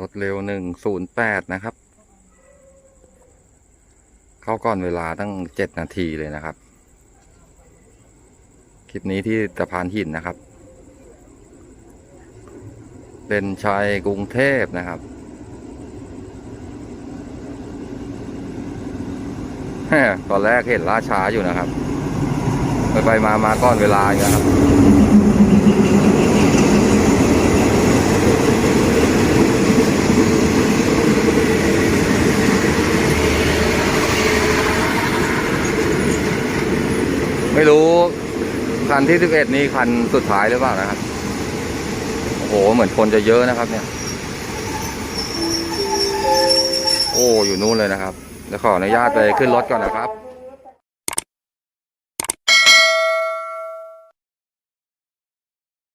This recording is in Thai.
รถเร็วหนึ่งศูนย์แปดนะครับ เข้าก่อนเวลาตั้งเจ็ดนาทีเลยนะครับ คลิปนี้ที่สะพานหินนะครับ เป็นชัยกรุงเทพนะครับตอนแรกเห็นล่าช้าอยู่นะครับ ไปไปมามาก่อนเวลาอยู่นะครับ ไม่รู้ คันที่สิบเอ็ดนี้คันสุดท้ายหรือเปล่านะครับ โอ้โห เหมือนคนจะเยอะนะครับเนี่ย โอ้ อยู่นู่นเลยนะครับ เดี๋ยวขออนุญาตไปขึ้นรถก่อนนะครับ